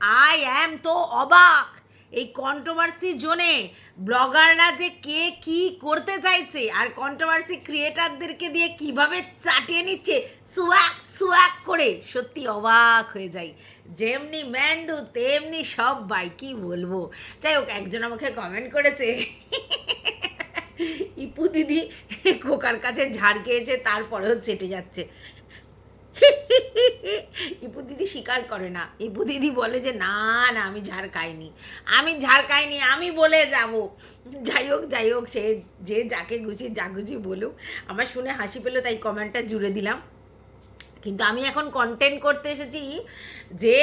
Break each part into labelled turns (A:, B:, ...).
A: I am তো অবাক। এই কন্ট্রোভার্সি জোনে ব্লগাররা যে কে কি করতে চাইছে আর কন্ট্রোভার্সি ক্রিয়েটারদেরকে দিয়ে কীভাবে চাটিয়ে নিচ্ছে সুয়াক সুয়াক করে সত্যি অবাক হয়ে যাই। যেমনি ম্যান্ডু তেমনি সব বাই কি বলব? যাই হোক, একজন আমাকে কমেন্ট করেছে। ইপু দিদি, খোকার কাছে ঝাড় খেয়েছে, তারপরেও চেটে যাচ্ছে। ইপু দিদি স্বীকার করে না। ইপু দিদি বলে যে, না না, আমি ঝাড় খাইনি। আমি ঝাড় খাইনি, আমি বলে যাব। যাই হোক যাই হোক, সে, যে যাকে গুছি যা গুছি বলুক। আমার শুনে হাসি পেল, তাই কমেন্টটা জুড়ে দিলাম। কিন্তু আমি এখন কন্টেন্ট করতে এসেছি যে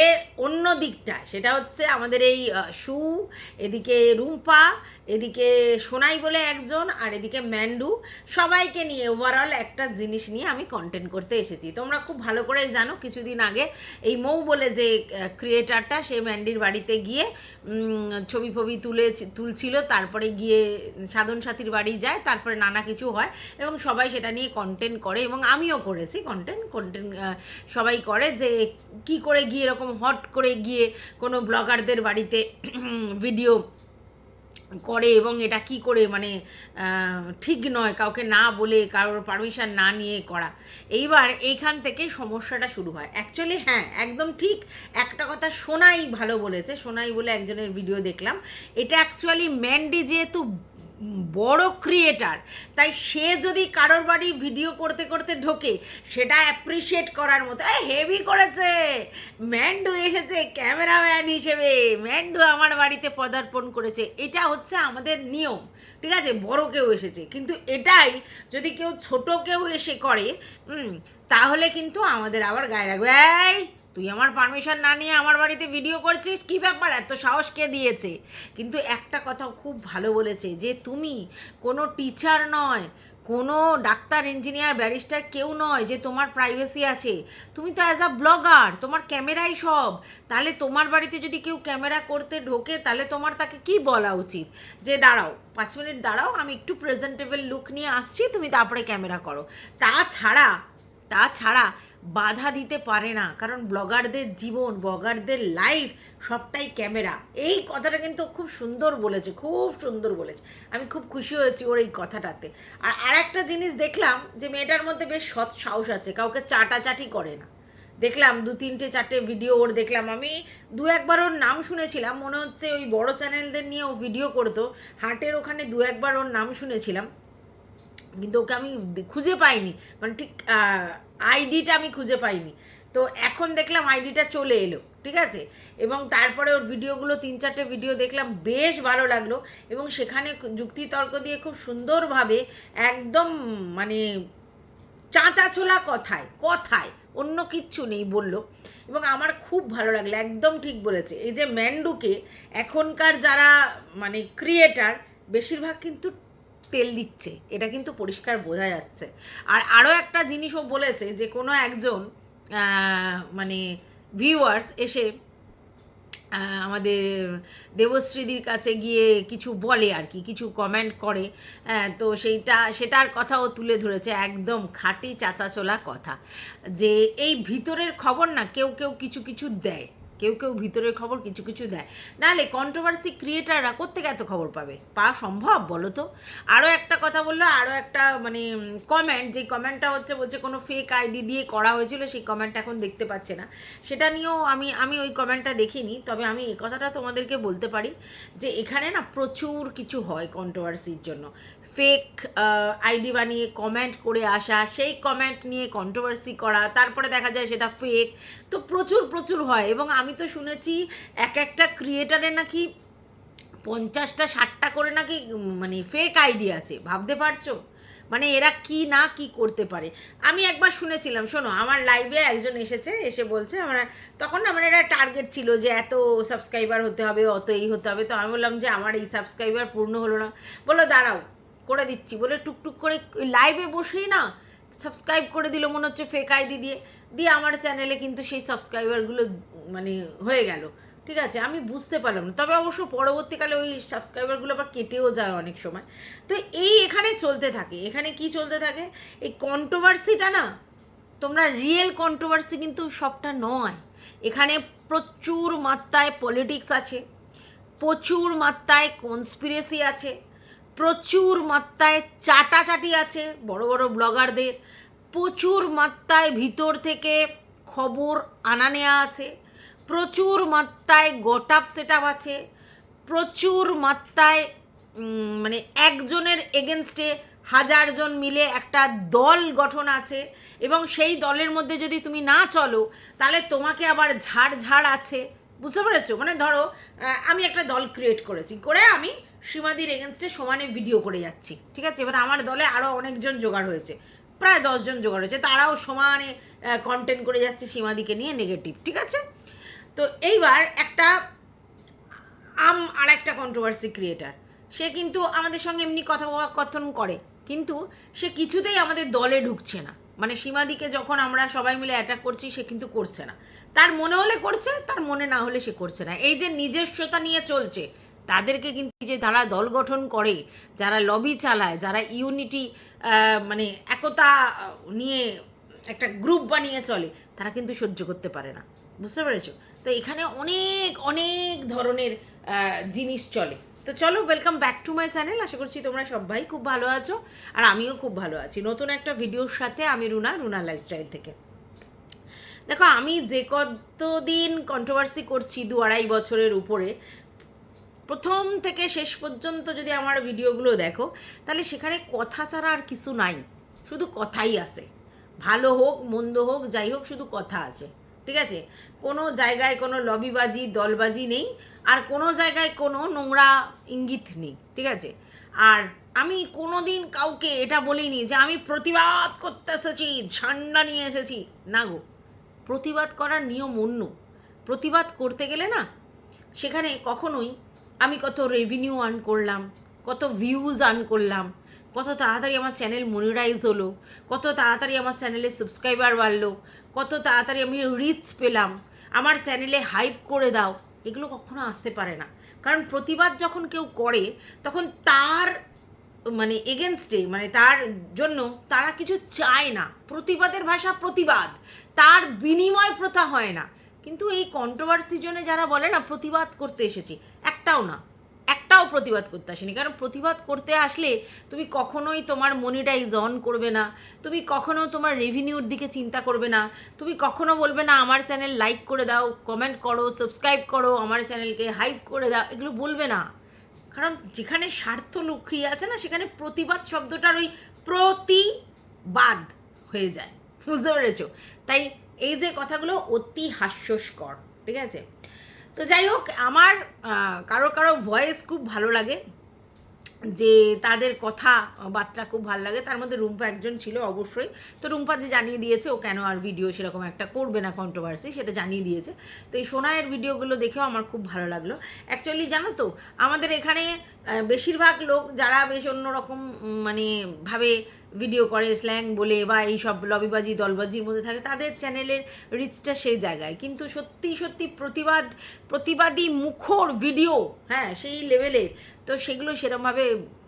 A: অন্য দিকটা সেটা হচ্ছে আমাদের এই সু এদিকে রুম্পা, এদিকে সোনাই বলে একজন, আর এদিকে ম্যান্ডু। সবাইকে নিয়ে ওভারঅল একটা জিনিস নিয়ে আমি কন্টেন্ট করতে এসেছি। তোমরা খুব ভালো করে জানো, কিছুদিন আগে এই মৌ বলে যে ক্রিয়েটারটা সে ম্যান্ডির বাড়িতে গিয়ে ছবি ফবি তুলে, তুলছিল, তারপরে গিয়ে সাধন সাথীর বাড়ি যায়, তারপরে নানা কিছু হয়, এবং সবাই সেটা নিয়ে কন্টেন্ট করে, এবং আমিও করেছি কন্টেন্ট কন্টেন্ট সবাই করে যে কি করে গিয়ে এরকম হট করে গিয়ে কোনো ব্লগারদের বাড়িতে ভিডিও করে এবং এটা কি করে মানে ঠিক নয়, কাউকে না বলে, কারোর পারমিশন না নিয়ে করা। এইবার এইখান থেকে সমস্যাটা শুরু হয়। অ্যাকচুয়ালি হ্যাঁ একদম ঠিক একটা কথা সোনাই ভালো বলেছে। সোনাই বলে একজনের ভিডিও দেখলাম। এটা অ্যাকচুয়ালি ম্যান্ডি যেহেতু বড় ক্রিয়েটার তাই সে যদি কারোর বাড়ি ভিডিও করতে করতে ঢোকে, সেটা অ্যাপ্রিসিয়েট করার মতো। হেভি করেছে। ম্যান্ডু এসেছে ক্যামেরাম্যান হিসেবে। ম্যান্ডু আমার বাড়িতে পদার্পণ করেছে। এটা হচ্ছে আমাদের নিয়ম, ঠিক আছে? বড় কেউ এসেছে। কিন্তু এটাই যদি কেউ ছোট কেউ এসে করে তাহলে কিন্তু আমাদের আবার গায়ে এই তুই আমার পারমিশন না নিয়ে আমার বাড়িতে ভিডিও করছিস? কি ব্যাপার? এত সাহস কে দিয়েছে? কিন্তু একটা কথা খুব ভালো বলেছে যে তুমি কোনো টিচার নয়, কোনো ডাক্তার ইঞ্জিনিয়ার ব্যারিস্টার কেউ নয় যে তোমার প্রাইভেসি আছে। তুমি তো অ্যাজ আ ব্লগার তোমার ক্যামেরাই সব। তাহলে তোমার বাড়িতে যদি কেউ ক্যামেরা করতে ঢোকে, তাহলে তোমার তাকে কি বলা উচিত? যে দাঁড়াও, পাঁচ মিনিট দাঁড়াও, আমি একটু প্রেজেন্টেবল লুক নিয়ে আসছি, তুমি তারপরে ক্যামেরা করো। তাছাড়া তাছাড়া বাধা দিতে পারে না। কারণ ব্লগারদের জীবন, ব্লগারদের লাইফ সবটাই ক্যামেরা এই কথাটা কিন্তু খুব সুন্দর বলেছে, খুব সুন্দর বলেছে। আমি খুব খুশি হয়েছি ওর এই কথাটাতে। আর আরেকটা জিনিস দেখলাম যে মেয়েটার মধ্যে বেশ সৎ সাহস আছে, কাউকে চাটাচাটি করে না। দেখলাম দু, তিনটে, চারটে ভিডিও ওর দেখলাম। আমি দু, একবার ওর নাম শুনেছিলাম, মনে হচ্ছে ওই বড় চ্যানেলদের নিয়ে ও ভিডিও করতো। হাটের ওখানে দু, একবার ওর নাম শুনেছিলাম। কিন্তু ওকে আমি খুঁজে পাইনি। মানে ঠিক আইডিটা আমি খুঁজে পাইনি। তো এখন দেখলাম আইডিটা চলে এলো, ঠিক আছে? এবং তারপরে ওর ভিডিওগুলো, তিন চারটে ভিডিও দেখলাম, বেশ ভালো লাগল। এবং সেখানে যুক্তিতর্ক দিয়ে খুব সুন্দরভাবে একদম মানে চাঁচা ছোলা কথায় কথায়, অন্য কিচ্ছু নেই বলল। এবং আমার খুব ভালো লাগল, একদম ঠিক বলেছে। এই যে ম্যান্ডুকে এখনকার যারা মানে ক্রিয়েটার বেশিরভাগ কিন্তু তেল দিচ্ছে এটা কিন্তু পরিষ্কার বোঝা যাচ্ছে। আর আরও একটা জিনিসও বলেছে যে কোনো একজন মানে ভিউয়ার্স এসে আমাদের দেবশ্রীদির কাছে গিয়ে কিছু বলে আর কি কিছু কমেন্ট করে হ্যাঁ, তো সেইটা সেটার কথাও তুলে ধরেছে একদম খাঁটি চাচাচোলা কথা। যে এই ভিতরের খবর না কেউ কেউ কিছু কিছু দেয়। কেউ কেউ ভিতরের খবর কিছু কিছু দেয়। নাহলে কন্ট্রোভার্সি ক্রিয়েটাররা কোত্থেকে এত খবর পাবে? পাওয়া সম্ভব? বলো তো। আরও একটা কথা বলল আরও একটা মানে কমেন্ট যে কমেন্টটা হচ্ছে, বলছে কোনো ফেক আইডি দিয়ে করা হয়েছিল, সেই কমেন্টটা এখন দেখতে পাচ্ছে না। সেটা নিয়েও আমি আমি ওই কমেন্টটা দেখিনি, তবে আমি এই কথাটা তোমাদেরকে বলতে পারি যে এখানে না প্রচুর কিছু হয় কন্ট্রোভার্সির জন্য। ফেক আইডি বানিয়ে কমেন্ট করে আসা, সেই কমেন্ট নিয়ে কন্ট্রোভার্সি করা, তারপরে দেখা যায় সেটা ফেক তো প্রচুর প্রচুর হয়। এবং আমি তো শুনেছি এক একটা ক্রিয়েটারের নাকি পঞ্চাশটা, ষাটটা করে নাকি মানে ফেক আইডি আছে। ভাবতে পারছ? মানে এরা কি না কি করতে পারে? আমি একবার শুনেছিলাম, শোনো, আমার লাইভে একজন এসেছে, এসে বলছে, আমার, তখন না আমার একটা টার্গেট ছিল যে এত সাবস্ক্রাইবার হতে হবে, অত এই হতে হবে, তো আমি বললাম যে আমার এই সাবস্ক্রাইবার পূর্ণ হলো না। বলল, দাঁড়াও করে দিচ্ছি। বলে টুকটুক করে লাইভে বসেই না সাবস্ক্রাইব করে দিল, মনে হচ্ছে ফেক আইডি দিয়ে। দিয়ে আমার চ্যানেলে কিন্তু সেই সাবস্ক্রাইবারগুলো মানে হয়ে গেল। ঠিক আছে? আমি বুঝতে পারলাম না। তবে অবশ্য পরবর্তীকালে ওই সাবস্ক্রাইবারগুলো আবার কেটেও যায় অনেক সময়। তো এই এখানে চলতে থাকে। এখানে কি চলতে থাকে? এই কন্ট্রোভার্সিটা না, তোমরা রিয়েল কন্ট্রোভার্সি কিন্তু সবটা নয়। এখানে প্রচুর মাত্রায় পলিটিক্স আছে, প্রচুর মাত্রায় কনস্পিরেসি আছে। প্রচুর মাত্রায় চাটাচাটি আছে বড় বড় ব্লগারদের। প্রচুর মাত্রায় ভিতর থেকে খবর আনা নেওয়া আছে। প্রচুর মাত্রায় গটাপ সেট আছে। প্রচুর মাত্রায় মানে একজনের এগেনস্টে হাজারজন মিলে একটা দল গঠন আছে এবং সেই দলের মধ্যে যদি তুমি না চলো, তাহলে তোমাকে আবার ঝাড় ঝাড় আছে। বুঝতে পেরেছ? মানে ধরো আমি একটা দল ক্রিয়েট করেছি, করে আমি সীমাদির এগেনস্টে সমানে ভিডিও করে যাচ্ছি, ঠিক আছে? এবার আমার দলে আরও অনেকজন জোগাড় হয়েছে, প্রায় দশজন জোগাড় হয়েছে, তারাও সমানে কন্টেন্ট করে যাচ্ছে সীমাদিকে নিয়ে নেগেটিভ ঠিক আছে? তো এইবার একটা আম আর একটা কন্ট্রোভার্সি ক্রিয়েটার সে কিন্তু আমাদের সঙ্গে এমনি কথা কথন করে, কিন্তু সে কিছুতেই আমাদের দলে ঢুকছে না। মানে সীমাদিকে যখন আমরা সবাই মিলে অ্যাটাক করছি, সে কিন্তু করছে না। তার মনে হলে করছে, তার মনে না হলে সে করছে না। এই যে নিজস্বতা নিয়ে চলছে, তাদেরকে কিন্তু যে যারা দল গঠন করে, যারা লবি চালায়, যারা ইউনিটি মানে একতা নিয়ে একটা গ্রুপ বানিয়ে চলে, তারা কিন্তু সহ্য করতে পারে না। বুঝতে পেরেছ? তো এখানে অনেক অনেক ধরনের জিনিস চলে। তো চলো welcome back to my channel আশা করছি তোমরা সবাই খুব ভালো আছো, আর আমিও খুব ভালো আছি। নতুন একটা ভিডিওর সাথে আমি রুনা রুনা লাইফস্টাইল থেকে। দেখো, আমি যে কতদিন কন্ট্রোভার্সি করছি দু আড়াই বছরের উপরে, প্রথম থেকে শেষ পর্যন্ত যদি আমার ভিডিওগুলো দেখো, তাহলে সেখানে কথা ছাড়া আর কিছু নাই। শুধু কথাই আছে। ভালো হোক, মন্দ হোক, যাই হোক, শুধু কথা আছে। ঠিক আছে? কোনো জায়গায় কোনো লবিবাজি, দলবাজি নেই। আর কোনো জায়গায় কোনো নোংরা ইঙ্গিত নেই, ঠিক আছে? আর আমি কোনো দিন কাউকে এটা বলিনি যে আমি প্রতিবাদ করতে এসেছি, ঝান্ডা নিয়ে এসেছি। না গো, প্রতিবাদ করার নিয়ম অন্য। প্রতিবাদ করতে গেলে না, সেখানে কখনোই আমি কত রেভিনিউ আর্ন করলাম, কত ভিউজ আর্ন করলাম, কত তাড়াতাড়ি আমার চ্যানেল মনিটাইজ হলো, কত তাড়াতাড়ি আমার চ্যানেলে সাবস্ক্রাইবার বাড়লো, কত তাড়াতাড়ি আমি রিচ পেলাম। আমার চ্যানেলে হাইপ করে দাও এগুলো কখনো আসতে পারে না। কারণ প্রতিবাদ যখন কেউ করে, তখন তার মানে এগেনস্টে মানে তার জন্য তারা কিছু চায় না। প্রতিবাদের ভাষা প্রতিবাদ। তার বিনিময় প্রথা হয় না। কিন্তু এই কন্ট্রোভার্সি জন্য যারা বলে না, প্রতিবাদ করতে এসেছি, একটাও না। একটাও প্রতিবাদ করতে আসেনি। কারণ প্রতিবাদ করতে আসলে তুমি কখনোই তোমার মনিটাইজ অন করবে না, তুমি কখনো তোমার রেভিনিউর দিকে চিন্তা করবে না, তুমি কখনো বলবে না, আমার চ্যানেল লাইক করে দাও কমেন্ট করো সাবস্ক্রাইব করো, আমার চ্যানেলকে হাইপ করে দাও, এগুলো বলবে না। কারণ যেখানে স্বার্থ লুকিয়ে আছে না, সেখানে প্রতিবাদ শব্দটার ওই প্রতিবাদ হয়ে যায়। বুঝতে পেরেছ? তাই এই যে কথাগুলো অতি হাস্যস্কর, ঠিক আছে? তো যাই হোক, আমার কারও কারও ভয়েস খুব ভালো লাগে, যে তাদের কথা বার্তা খুব ভালো লাগে। তার মধ্যে রুম্পা একজন ছিল অবশ্যই। তো রুম্পা যে জানিয়ে দিয়েছে, ও কেন আর ভিডিও সেরকম একটা করবে না কন্ট্রোভার্সি সেটা জানিয়ে দিয়েছে। তো এই সোনায়ের ভিডিওগুলো দেখেও আমার খুব ভালো লাগল। অ্যাকচুয়ালি জানো তো, আমাদের এখানে বেশিরভাগ লোক যারা বেশ অন্যরকম মানে ভাবে ভিডিও করে স্ল্যাং বলে বা এই সব লবিবাজি, দলবাজির মধ্যে থাকে, তাদের চ্যানেলের রিচটা সেই জায়গায়। কিন্তু সত্যি সত্যি প্রতিবাদ, প্রতিবাদী মুখর ভিডিও হ্যাঁ সেই লেভেলের তো সেগুলো সেরমভাবে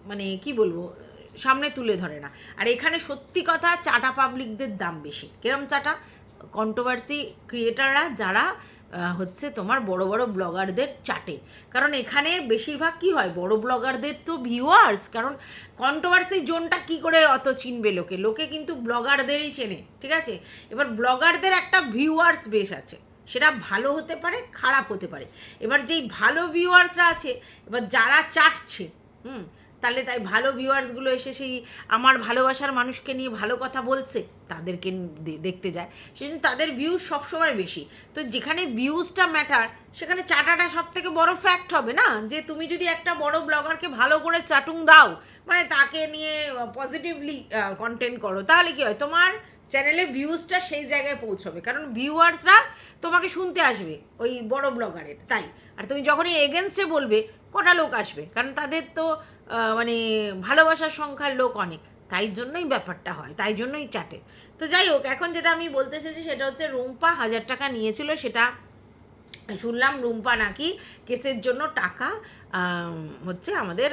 A: মানে কি বলব, সামনে তুলে ধরে না। আর এখানে সত্যি কথা, চাটা পাবলিকদের দাম বেশি। কিরম চাটা? কন্ট্রোভার্সি ক্রিয়েটাররা যারা হচ্ছে তোমার বড় বড় ব্লগারদের চাটে। কারণ এখানে বেশিরভাগ কি হয়, বড় ব্লগারদের তো ভিউয়ার্স কারণ কন্ট্রোভার্সি জোনটা কি করে অত চিনবে লোকে? লোকে কিন্তু ব্লগারদেরই চেনে, ঠিক আছে? এবার ব্লগারদের একটা ভিউয়ার্স বেশ আছে। সেটা ভালো হতে পারে, খারাপ হতে পারে। এবার যেই ভালো ভিউয়ার্সরা আছে, এবার যারা চাটছে, হুম তাহলে তাই ভালো ভিউয়ার্সগুলো এসে সেই আমার ভালোবাসার মানুষকে নিয়ে ভালো কথা বলছে, তাদেরকে দেখতে যায়। সেজন্য তাদের ভিউজ সবসময় বেশি। তো যেখানে ভিউজটা ম্যাটার সেখানে চাটাটা সব থেকে বড় ফ্যাক্ট হবে না? যে তুমি যদি একটা বড় ব্লগারকে ভালো করে চাটুং দাও মানে তাকে নিয়ে পজিটিভলি কন্টেন্ট করো, তাহলে কি হয়? তোমার চ্যানেলে ভিউজটা সেই জায়গায় পৌঁছবে। কারণ ভিউয়ার্সরা তোমাকে শুনতে আসবে, ওই বড় ব্লগারের তাই। আর তুমি যখনই এগেনস্টে বলবে, কটা লোক আসবে? কারণ তাদের তো মানে ভালোবাসার সংখ্যার লোক অনেক। তাই জন্যই ব্যাপারটা হয়, তাই জন্যই চাটে তো যাই হোক, এখন যেটা আমি বলতে এসেছি, সেটা হচ্ছে রুম্পা হাজার টাকা নিয়েছিল, সেটা শুনলাম রুম্পা নাকি কেসের জন্য টাকা হচ্ছে আমাদের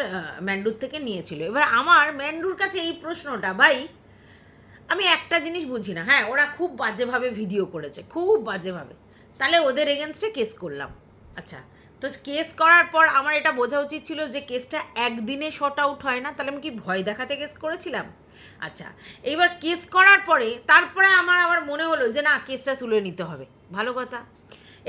A: ম্যান্ডুর থেকে নিয়েছিল। এবার আমার ম্যান্ডুর কাছে এই প্রশ্নটা, ভাই আমি একটা জিনিস বুঝি না। হ্যাঁ ওরা খুব বাজেভাবে ভিডিও করেছে, খুব বাজেভাবে। তাহলে ওদের এগেনস্টে কেস করলাম। আচ্ছা তো কেস করার পর আমার এটা বোঝা উচিত ছিল যে কেসটা একদিনে শর্ট আউট হয় না, তাহলে আমি কি ভয় দেখাতে কেস করেছিলাম? আচ্ছা এইবার কেস করার পরে, তারপরে আমার আবার মনে হলো যে না কেসটা তুলে নিতে হবে। ভালো কথা।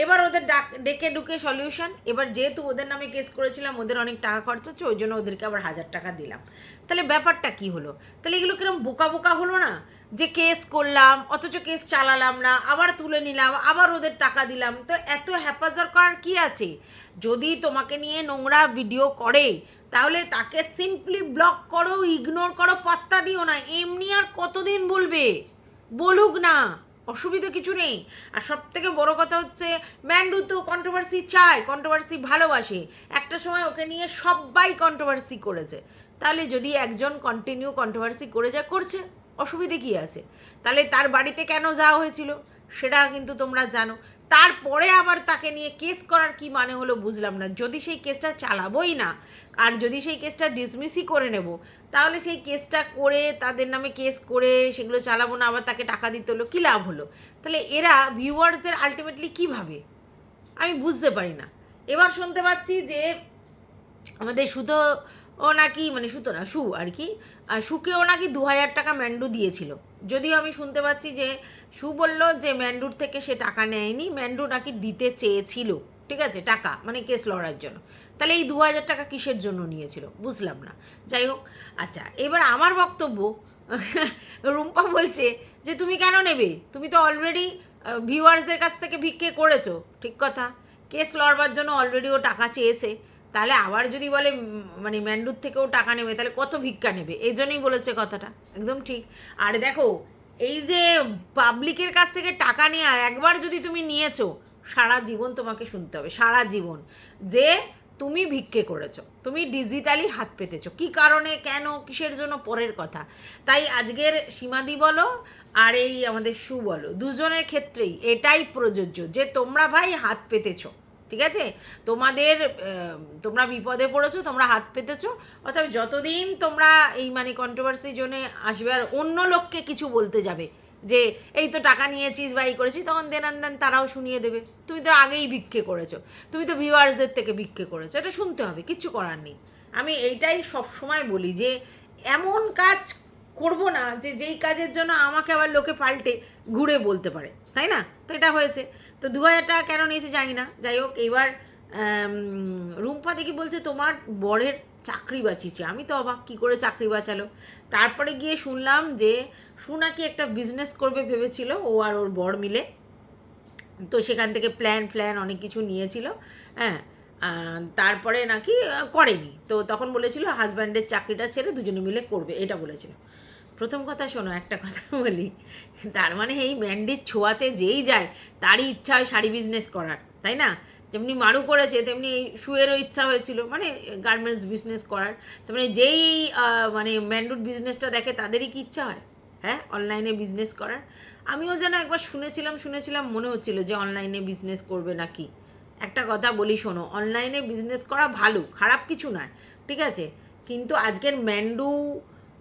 A: এবার ওদের ডাক ডেকে ডুকে সলিউশন এবার যেহেতু ওদের নামে কেস করেছিলাম, ওদের অনেক টাকা খরচ হচ্ছে, ওই জন্য ওদেরকে আবার হাজার টাকা দিলাম। তাহলে ব্যাপারটা কি হলো? তাহলে এগুলো কিরম বোকা বোকা হলো না? যে কেস করলাম, অথচ কেস চালালাম না, আবার তুলে নিলাম, আবার ওদের টাকা দিলাম, তো এত হ্যাপাজার করার কি আছে? যদি তোমাকে নিয়ে নোংরা ভিডিও করে, তাহলে তাকে সিম্পলি ব্লক করো ইগনোর করো, পাত্তা দিও না। এমনি আর কতদিন বলবে? বলুক না। অসুবিধা কিছু নেই। আর সব থেকে বড় কথা হচ্ছে, ম্যান্ডু তো কন্ট্রোভার্সি চায় কন্ট্রোভার্সি ভালোবাসে। একটা সময় ওকে নিয়ে সবাই কন্ট্রোভার্সি করেছে। তাহলে যদি একজন কন্টিনিউ কন্ট্রোভার্সি করে যা করছে, অসুবিধে কী আছে? তাহলে তার বাড়িতে কেন যাওয়া হয়েছিল? সেটা কিন্তু তোমরা জানো। তারপরে আবার তাকে নিয়ে কেস করার কি মানে হলো বুঝলাম না। যদি সেই কেসটা চালাবোই না, আর যদি সেই কেসটা ডিসমিসই করে নেব, তাহলে সেই কেসটা করে তাদের নামে কেস করে সেগুলো চালাবো না, আবার তাকে টাকা দিতে হলো, কী লাভ হলো? তাহলে এরা ভিউয়ার্সদের আলটিমেটলি কী ভাবে? আমি বুঝতে পারি না। এবার শুনতে পাচ্ছি যে আমাদের সুতো ও নাকি মানে সুতো না সু আর কি, আর ও নাকি দু হাজার টাকা ম্যান্ডু দিয়েছিল। যদিও আমি শুনতে পাচ্ছি যে সু বলল যে ম্যান্ডুর থেকে সে টাকা নেয়নি, ম্যান্ডু নাকি দিতে চেয়েছিল, ঠিক আছে, টাকা মানে কেস লড়ার জন্য। তাহলে এই দু হাজার টাকা কিসের জন্য নিয়েছিল? বুঝলাম না। যাই হোক আচ্ছা এবার আমার বক্তব্য, রুম্পা বলছে যে তুমি কেন নেবে? তুমি তো অলরেডি ভিউয়ার্সদের কাছ থেকে ভিক্ষে করেছ, ঠিক কথা। কেস লড়বার জন্য অলরেডি ও টাকা চেয়েছে। তাহলে আবার যদি বলে মানে ম্যান্ডুর থেকেও টাকা নেবে, তাহলে কত ভিক্ষা নেবে? এই জন্যই বলেছে কথাটা। একদম ঠিক। আর দেখো, এই যে পাবলিকের কাছ থেকে টাকা নেওয়া একবার যদি তুমি নিয়েছো, সারা জীবন তোমাকে শুনতে হবে, সারা জীবন। যে তুমি ভিক্ষে করেছ, তুমি ডিজিটালি হাত পেতেছো। কি কারণে, কেন, কিসের জন্য, পরের কথা। তাই আজকের সীমাদি বলো, আর এই আমাদের সু বলো, দুজনের ক্ষেত্রেই এটাই প্রযোজ্য যে তোমরা ভাই হাত পেতেছো। ঠিক আছে? তোমাদের তোমরা বিপদে পড়েছো, তোমরা হাত পেতেছো অর্থাৎ যতদিন তোমরা এই মানে কন্ট্রোভার্সির জন্য আসবে আর অন্য লোককে কিছু বলতে যাবে, যে এই তো টাকা নিয়েছিস বা এই করেছিস, তখন দেন দেন তারাও শুনিয়ে দেবে। তুমি তো আগেই ভিক্ষে করেছ, তুমি তো ভিউয়ার্সদের থেকে ভিক্ষে করেছ, এটা শুনতে হবে, কিচ্ছু করার নেই। আমি এইটাই সবসময় বলি যে, এমন কাজ করব না, যে যেই কাজের জন্য আমাকে আবার লোকে পাল্টে ঘুরে বলতে পারে, তাই না? তো এটা হয়েছে। তো দু হাজার টাকা কেন নিয়েছে জানি না। যাই হোক, এবার রুম্পা দেখি বলছে, তোমার বরের চাকরি বাঁচিয়েছে। আমি তো অবাক, কী করে চাকরি বাঁচালো? তারপরে গিয়ে শুনলাম যে সু নাকি একটা বিজনেস করবে ভেবেছিল, ও আর ওর বর মিলে। তো সেখান থেকে প্ল্যান ফ্ল্যান অনেক কিছু নিয়েছিল হ্যাঁ। তারপরে নাকি করেনি। তো তখন বলেছিল হাজব্যান্ডের চাকরিটা ছেড়ে দুজনে মিলে করবে। এটা বলেছিল। প্রথম কথা শোনো, একটা কথা বলি। তার মানে এই ম্যান্ডির ছোঁয়াতে যেই যায়, তারই ইচ্ছা হয় শাড়ি বিজনেস করার, তাই না? যেমনি মারু করেছে তেমনি শুয়েরও ইচ্ছা হয়েছিল মানে গার্মেন্টস বিজনেস করার। তার মানে যেই মানে ম্যান্ডুর বিজনেসটা দেখে তাদেরই কি ইচ্ছা হয়? হ্যাঁ অনলাইনে বিজনেস করার। আমিও যেন একবার শুনেছিলাম শুনেছিলাম মনে হচ্ছিল যে অনলাইনে বিজনেস করবে নাকি? একটা কথা বলি শোনো অনলাইনে বিজনেস করা ভালো, খারাপ কিছু নয়, ঠিক আছে? কিন্তু আজকের ম্যান্ডু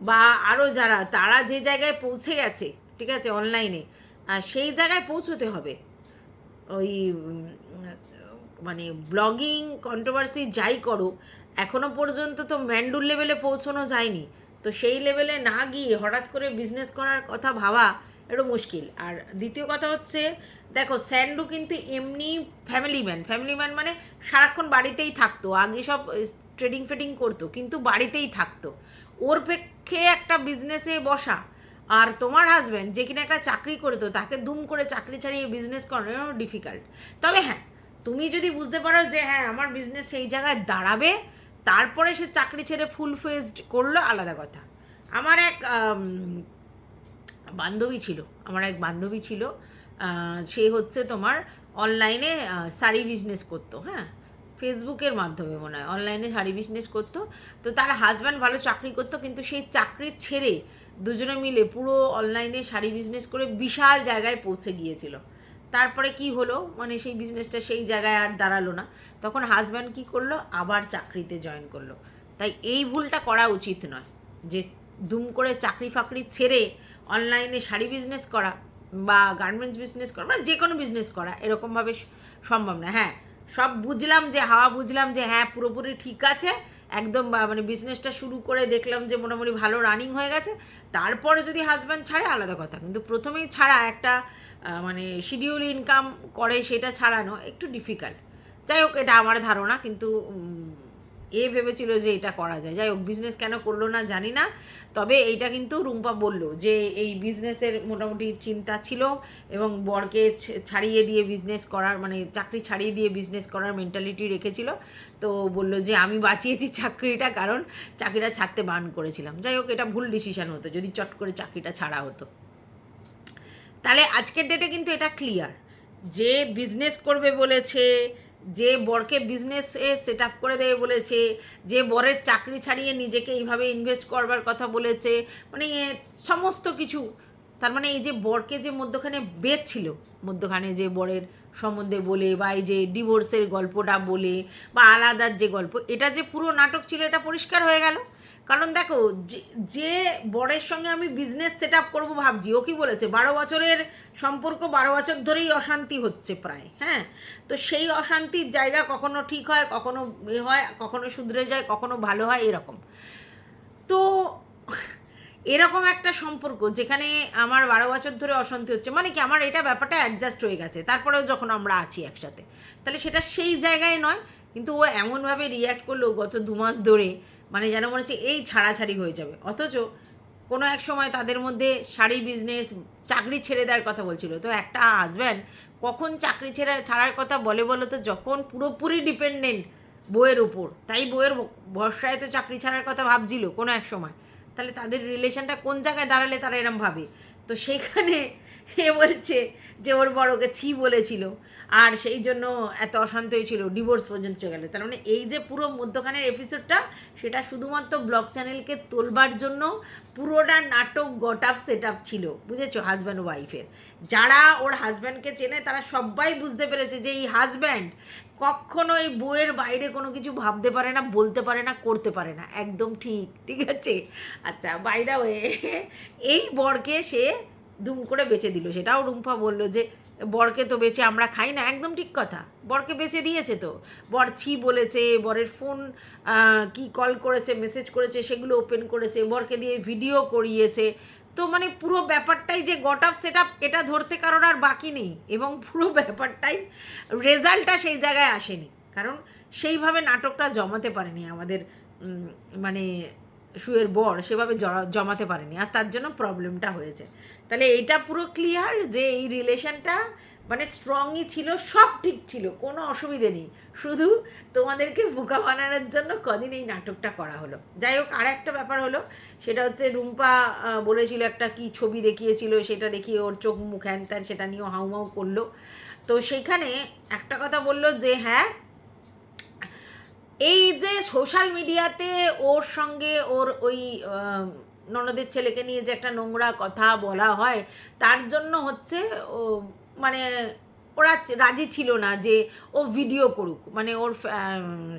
A: বা আরও যারা, তারা যে জায়গায় পৌঁছে গেছে, ঠিক আছে অনলাইনে সেই জায়গায় পৌঁছতে হবে। ওই মানে ব্লগিং কন্ট্রোভার্সি যাই করো এখনও পর্যন্ত তো ম্যান্ডুর লেভেলে পৌঁছানো যায়নি। তো সেই লেভেলে না গিয়ে হঠাৎ করে বিজনেস করার কথা ভাবা একটু মুশকিল। আর দ্বিতীয় কথা হচ্ছে, দেখো স্যান্ডু কিন্তু এমনি ফ্যামিলি ম্যান ফ্যামিলি ম্যান মানে সারাক্ষণ বাড়িতেই থাকতো, আগে সব ট্রেডিং ফেডিং করতো, কিন্তু বাড়িতেই থাকতো। ওর পক্ষে একটা বিজনেসে বসা, আর তোমার হাজব্যান্ড যে কিনা একটা চাকরি করতো তাকে দুম করে চাকরি ছাড়িয়ে বিজনেস করানো ডিফিকাল্ট তবে হ্যাঁ তুমি যদি বুঝতে পারো যে হ্যাঁ আমার বিজনেস সেই জায়গায় দাঁড়াবে, তারপরে সে চাকরি ছেড়ে ফুল ফেজড করল, আলাদা কথা। আমার এক বান্ধবী ছিল, আমার এক বান্ধবী ছিল সে হচ্ছে তোমার অনলাইনে শাড়ি বিজনেস করতো হ্যাঁ? ফেসবুকের মাধ্যমে মনে হয়। অনলাইনে শাড়ি বিজনেস করতো। তো তার হাজব্যান্ড ভালো চাকরি করতো, কিন্তু সেই চাকরি ছেড়ে দুজনে মিলে পুরো অনলাইনে শাড়ি বিজনেস করে বিশাল জায়গায় পৌঁছে গিয়েছিল। তারপরে কি হলো? মানে সেই বিজনেসটা সেই জায়গায় আর দাঁড়াল না। তখন হাজব্যান্ড কি করল? আবার চাকরিতে জয়েন করল। তাই এই ভুলটা করা উচিত নয় যে দুম করে চাকরি ফাকরি ছেড়ে অনলাইনে শাড়ি বিজনেস করা বা গার্মেন্টস বিজনেস করা মানে যে কোনো বিজনেস করা এরকমভাবে সম্ভব না। হ্যাঁ সব বুঝলাম যে, হাওয়া বুঝলাম যে হ্যাঁ পুরোপুরি ঠিক আছে। একদম মানে বিজনেসটা শুরু করে দেখলাম যে, মোটামুটি ভালো রানিং হয়ে গেছে। তারপরে যদি হাজব্যান্ড ছাড়ে, আলাদা কথা। কিন্তু প্রথমেই ছাড়া একটা মানে শিডিউল ইনকাম করে, সেটা ছাড়ানো একটু ডিফিকাল্ট যাই হোক, এটা আমার ধারণা, কিন্তু এ ভেবেছিল যে এটা করা যায়। যাই হোক বিজনেস কেন করল না জানি না। তবে এইটা কিন্তু রুম্পা বলল যে এই বিজনেসের মোটামুটি চিন্তা ছিল এবং বরকে ছাড়িয়ে দিয়ে বিজনেস করার মানে চাকরি ছাড়িয়ে দিয়ে বিজনেস করার মেন্টালিটি রেখেছিল। তো বলল যে আমি বাঁচিয়েছি চাকরিটা কারণ চাকরিটা ছাড়তে বান করেছিলাম। যাই হোক, এটা ভুল ডিসিশন হতো, যদি চট করে চাকরিটা ছাড়া হতো। তাহলে আজকের ডেটে কিন্তু এটা ক্লিয়ার যে বিজনেস করবে বলেছে যে বরকে বিজনেসে সেট আপ করে দেবে বলেছে, যে বরের চাকরি ছাড়িয়ে নিজেকে এইভাবে ইনভেস্ট করবার কথা বলেছে মানে সমস্ত কিছু। তার মানে এই যে বরকে যে মধ্যখানে বেদ ছিল, মধ্যখানে যে বরের সম্বন্ধে বলে বা এই যে ডিভোর্সের গল্পটা বলে বা আলাদার যে গল্প, এটা যে পুরো নাটক ছিল, এটা পরিষ্কার হয়ে গেল। কারণ দেখো, যে- বরের সঙ্গে আমি বিজনেস সেট আপ করব ভাবছি, ও কি বলেছে? বারো বছরের সম্পর্ক বারো বছর ধরেই অশান্তি হচ্ছে প্রায় হ্যাঁ? তো সেই অশান্তির জায়গা কখনো ঠিক হয়, কখনো এ হয়, কখনো শুধরে যায়, কখনো ভালো হয়, এরকম। তো এরকম একটা সম্পর্ক যেখানে আমার বারো বছর ধরে অশান্তি হচ্ছে মানে কি আমার এটা ব্যাপারটা অ্যাডজাস্ট হয়ে গেছে, তারপরেও যখন আমরা আছি একসাথে। তাহলে সেটা সেই জায়গায় নয়, কিন্তু ও এমনভাবে রিয়্যাক্ট করল গত দু মাস ধরে মানে যেন মনে হচ্ছে এই ছাড়াছাড়ি হয়ে যাবে। অথচ কোনো এক সময় তাদের মধ্যে শাড়ি বিজনেস চাকরি ছেড়ে দেওয়ার কথা বলছিল। তো একটা হাজব্যান্ড কখন চাকরি ছেড়ে ছাড়ার কথা বলে বলো তো, যখন পুরোপুরি ডিপেন্ডেন্ট বইয়ের উপর। তাই বইয়ের ভরসায় তো চাকরি ছাড়ার কথা ভাবছিল কোনো এক সময়। তাহলে তাদের রিলেশনটা কোন জায়গায় দাঁড়ালে তারা এরম ভাবে? তো সেখানে এ বলছে যে ওর বড়কে ছি বলেছিল। আর সেই জন্য এত অশান্ত হয়েছিল ডিভোর্স পর্যন্ত চলে গেল। তার মানে এই যে পুরো মধ্যখানের এপিসোডটা সেটা শুধুমাত্র ব্লগ চ্যানেলকে তোলবার জন্য পুরোটা নাটক গট আপ সেট আপ ছিল বুঝেছ হাজব্যান্ড ওয়াইফের যারা ওর হাজব্যান্ডকে চেনে, তারা সবাই বুঝতে পেরেছে যে এই হাজব্যান্ড কখনোই বইয়ের বাইরে কোনো কিছু ভাবতে পারে না, বলতে পারে না, করতে পারে না। একদম ঠিক ঠিক আছে? আচ্ছা বাইদা ওয়ে এই বরকে সে দুম করে বেচে দিল। সেটাও রুম্পা বলল যে, বরকে তো বেচে আমরা খাই না। একদম ঠিক কথা। বরকে বেচে দিয়েছে তো। বর ছি বলেছে, বরের ফোন কি কল করেছে, মেসেজ করেছে, সেগুলো ওপেন করেছে। বরকে দিয়ে ভিডিও করিয়েছে। তো মানে পুরো ব্যাপারটাই যে গট আপ সেট আপ এটা ধরতে কারোর আর বাকি নেই। এবং পুরো ব্যাপারটাই রেজাল্টটা সেই জায়গায় আসেনি। কারণ সেইভাবে নাটকটা জমাতে পারেনি আমাদের মানে শুয়ের বর, সেভাবে জমাতে পারেনি। আর তার জন্য প্রবলেমটা হয়েছে। তাহলে এইটা পুরো ক্লিয়ার যে এই রিলেশনটা মানে স্ট্রংই ছিল, সব ঠিক ছিল, কোনো অসুবিধে নেই। শুধু তোমাদেরকে বোকা বানানোর জন্য কদিন এই নাটকটা করা হলো। যাই হোক, আর একটা ব্যাপার হলো, সেটা হচ্ছে রুম্পা বলেছিল একটা কি ছবি দেখিয়েছিল, সেটা দেখিয়ে ওর চোখ মুখ হ্যান ত্যান, সেটা নিয়েও হাউমাউ করল। তো সেইখানে একটা কথা বলল যে হ্যাঁ এই যে সোশ্যাল মিডিয়াতে ওর সঙ্গে ওর ওই ননদের ছেলেকে নিয়ে যে একটা নোংরা কথা বলা হয় তার জন্য হচ্ছে মানে ওরা রাজি ছিল না যে ও ভিডিও করুক। মানে ওর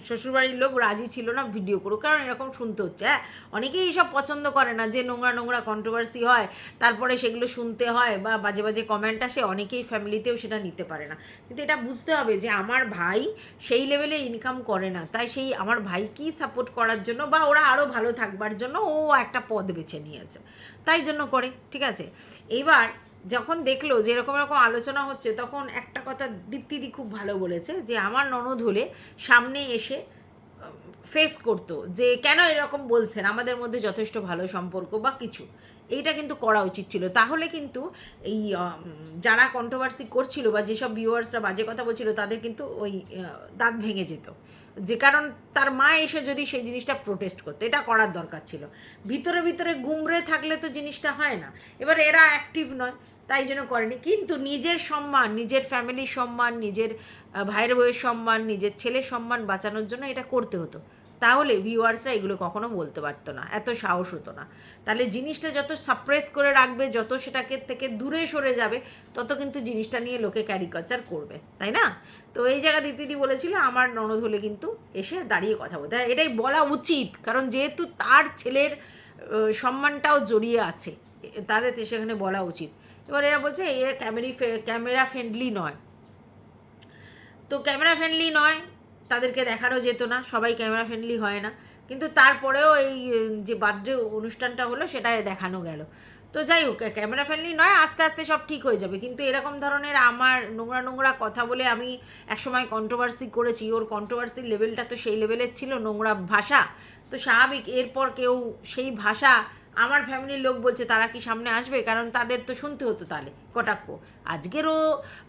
A: শ্বশুরবাড়ির লোক রাজি ছিল না ভিডিও করুক। কারণ এরকম শুনতে হচ্ছে হ্যাঁ? অনেকেই এইসব পছন্দ করে না যে নোংরা নোংরা কন্ট্রোভার্সি হয়, তারপরে সেগুলো শুনতে হয় বা বাজে বাজে কমেন্ট আসে, অনেকেই ফ্যামিলিতেও সেটা নিতে পারে না। কিন্তু এটা বুঝতে হবে যে আমার ভাই সেই লেভেলে ইনকাম করে না। তাই সেই আমার ভাইকেই সাপোর্ট করার জন্য বা ওরা আরও ভালো থাকবার জন্য ও একটা পদ বেছে নিয়েছে। তাই জন্য করে, ঠিক আছে? এইবার যখন দেখল যে এরকম এরকম আলোচনা হচ্ছে, তখন একটা কথা দীপ্তিদি খুব ভালো বলেছে যে, আমার ননদ হলে সামনে এসে ফেস করতো যে, কেন এরকম বলছেন? আমাদের মধ্যে যথেষ্ট ভালো সম্পর্ক বা কিছু। এইটা কিন্তু করা উচিত ছিল। তাহলে কিন্তু এই যারা কন্ট্রোভার্সি করছিল বা যেসব ভিউয়ার্সরা বাজে কথা বলছিল, তাদের কিন্তু ওই দাঁত ভেঙে যেত। যে কারণ তার মা এসে যদি সেই জিনিসটা প্রোটেস্ট করতো, এটা করার দরকার ছিল। ভিতরে ভিতরে গুমরে থাকলে তো জিনিসটা হয় না। এবার এরা অ্যাক্টিভ নয়, তাই জন্য করেনি। কিন্তু নিজের সম্মান, নিজের ফ্যামিলির সম্মান, নিজের ভাইয়ের বউয়ের সম্মান, নিজের ছেলের সম্মান বাঁচানোর জন্য এটা করতে হতো। তাহলে ভিউয়ার্সরা এগুলো কখনো বলতে পারতো না, এত সাহস হতো না। তাহলে জিনিসটা যত সাপ্রেস করে রাখবে, যত সেটাকে থেকে দূরে সরে যাবে, তত কিন্তু জিনিসটা নিয়ে লোকে ক্যারিকাচার করবে, তাই না? তো এই জায়গা দিদি বলেছিল, আমার ননদ হলে কিন্তু এসে দাঁড়িয়ে কথা বলতে। হয়, এটাই বলা উচিত, কারণ যেহেতু তার ছেলের সম্মানটাও জড়িয়ে আছে, তার সেখানে বলা উচিত। এবার এরা বলছে, এ ক্যামেরি ক্যামেরা ফ্রেন্ডলি নয়। তো ক্যামেরা ফ্রেন্ডলি নয় তাদেরকে দেখানো যেত না, সবাই ক্যামেরা ফ্রেন্ডলি হয় না। কিন্তু তারপরেও এই, যে বার্থডে অনুষ্ঠানটা হলো সেটাই দেখানো গেল। তো যাই হোক ক্যামেরা ফ্রেন্ডলি নয়, আস্তে আস্তে সব ঠিক হয়ে যাবে। কিন্তু এরকম ধরনের আমার নোংরা নোংরা কথা বলে আমি একসময় কন্ট্রোভার্সি করেছি। ওর কন্ট্রোভার্সির লেভেলটা তো সেই লেভেলের ছিল নোংরা ভাষা। তো স্বাভাবিক, এরপর কেউ সেই ভাষা আমার ফ্যামিলির লোক বলছে, তারা কি সামনে আসবে? কারণ তাদের তো শুনতে হতো তাহলে, কটাক্ষ। আজকেরও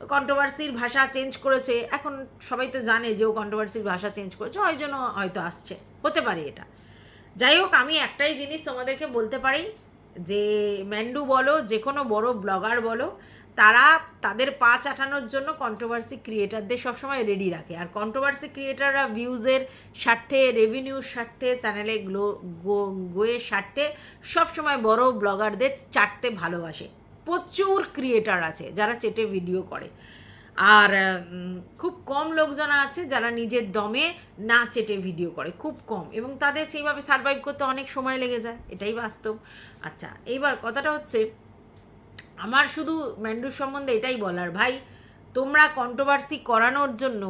A: কন্ট্রোভার্সির ভাষা চেঞ্জ করেছে। এখন সবাই তো জানে যে ও কন্ট্রোভার্সির ভাষা চেঞ্জ করেছে, ওই জন্য হয়তো আসছে। হতে পারে এটা। যাই হোক, আমি একটাই জিনিস তোমাদেরকে বলতে পারি, যে ম্যান্ডু বলো যে কোনো বড় ব্লগার বলো তারা তাদের পা চাটানোর জন্য কন্ট্রোভার্সি ক্রিয়েটারদের সবসময় রেডি রাখে। আর কন্ট্রোভার্সি ক্রিয়েটাররা ভিউজের স্বার্থে রেভিনিউর স্বার্থে চ্যানেলে গ্লো গোয়ের স্বার্থে সবসময় বড় ব্লগারদের চাটতে ভালোবাসে। প্রচুর ক্রিয়েটার আছে যারা চেটে ভিডিও করে। আর খুব কম লোকজন আছে যারা নিজের দমে না চেটে ভিডিও করে, খুব কম। এবং তাদের সেইভাবে সার্ভাইভ করতে অনেক সময় লেগে যায়, এটাই বাস্তব। আচ্ছা এইবার কথাটা হচ্ছে আমার শুধু ম্যান্ডুর সম্বন্ধে এটাই বলার, ভাই, তোমরা কন্ট্রোভার্সি করানোর জন্য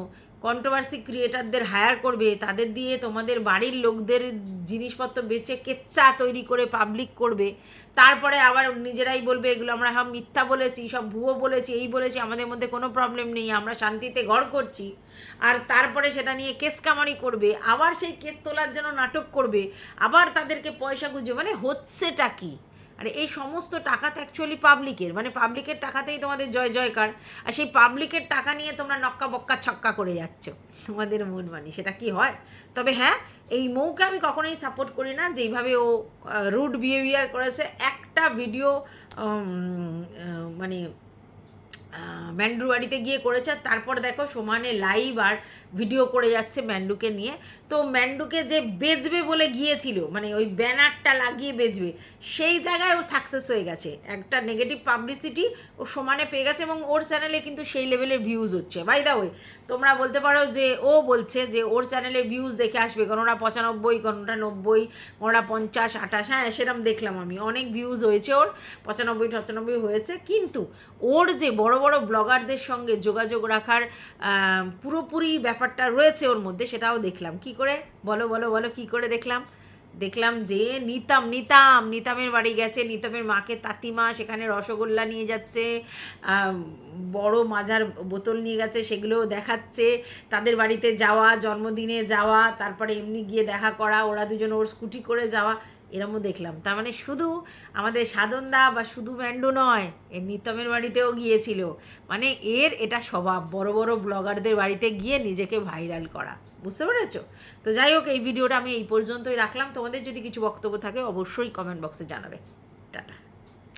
A: কন্ট্রোভার্সি ক্রিয়েটারদের হায়ার করবে, তাদের দিয়ে তোমাদের বাড়ির লোকদের জিনিসপত্র বেচে কেচ্চা তৈরি করে পাবলিক করবে, তারপরে আবার নিজেরাই বলবে, এগুলো আমরা সব মিথ্যা বলেছি, সব ভুয়ো বলেছি, এই বলেছি, আমাদের মধ্যে কোনো প্রবলেম নেই, আমরা শান্তিতে ঘর করছি। আর তারপরে সেটা নিয়ে কেস কামারি করবে, আবার সেই কেস তোলার জন্য নাটক করবে, আবার তাদেরকে পয়সা গুঁজবে মানে হচ্ছেটা কি? আর এই সমস্ত টাকা তো অ্যাকচুয়ালি পাবলিকের মানে পাবলিকের টাকাতেই তোমাদের জয় জয়কার। আর সেই পাবলিকের টাকা নিয়ে তোমরা নক্কা বক্কা ছক্কা করে যাচ্ছ। তোমাদের মন মানি, সেটা কি হয়? তবে হ্যাঁ এই মৌকে আমি কখনোই সাপোর্ট করি না, যেইভাবে ও রুড বিহেভিয়ার করেছে। একটা ভিডিও মানে ম্যান্ডুর বাড়িতে গিয়ে করেছে। আর তারপর দেখো সমানে লাইভ আর ভিডিও করে যাচ্ছে ম্যান্ডুকে নিয়ে। তো ম্যান্ডুকে যে বেচবে বলে গিয়েছিল মানে ওই ব্যানারটা লাগিয়ে বেচবে, সেই জায়গায় ও সাকসেস হয়ে গেছে। একটা নেগেটিভ পাবলিসিটি ও সমানে পেয়ে গেছে এবং ওর চ্যানেলে কিন্তু সেই লেভেলের ভিউজ হচ্ছে। বাই দা ওয়ে তোমরা বলতে পারো যে ও বলছে যে ওর চ্যানেলে ভিউজ দেখে আসবে, কোনোটা পঁচানব্বই, কোনোটা নব্বই, কোনোটা পঞ্চাশ, আঠাশ হ্যাঁ সেরকম দেখলাম আমি। অনেক ভিউজ হয়েছে ওর, পঁচানব্বই টচানব্বই হয়েছে। কিন্তু ওর যে বড় বড় ব্লগারদের সঙ্গে যোগাযোগ রাখার পুরোপুরি ব্যাপারটা রয়েছে ওর মধ্যে, সেটাও দেখলাম। কি করে? বলো বলো বলো, কি করে দেখলাম? দেখলাম যে নিতাম নিতাম, নিতামের বাড়ি গেছে, নিতামের মাকে তাতিমা সেখানে রসগোল্লা নিয়ে যাচ্ছে বড় মাজার বোতল নিয়ে গেছে, সেগুলোও দেখাচ্ছে, তাদের বাড়িতে যাওয়া, জন্মদিনে যাওয়া, তারপরে এমনি গিয়ে দেখা করা, ওরা দুজন ওর স্কুটি করে যাওয়া এরমও দেখলাম। তার মানে শুধু আমাদের সাধনদা বা শুধু ব্যান্ডু নয় এর নিতমের বাড়িতেও গিয়েছিল। মানে এর এটা স্বভাব, বড় বড় ব্লগারদের বাড়িতে গিয়ে নিজেকে ভাইরাল করা। বুঝতে পেরেছ? তো যাই হোক, এই ভিডিওটা আমি এই পর্যন্তই রাখলাম। তোমাদের যদি কিছু বক্তব্য থাকে, অবশ্যই কমেন্ট বক্সে জানাবে। টাটা।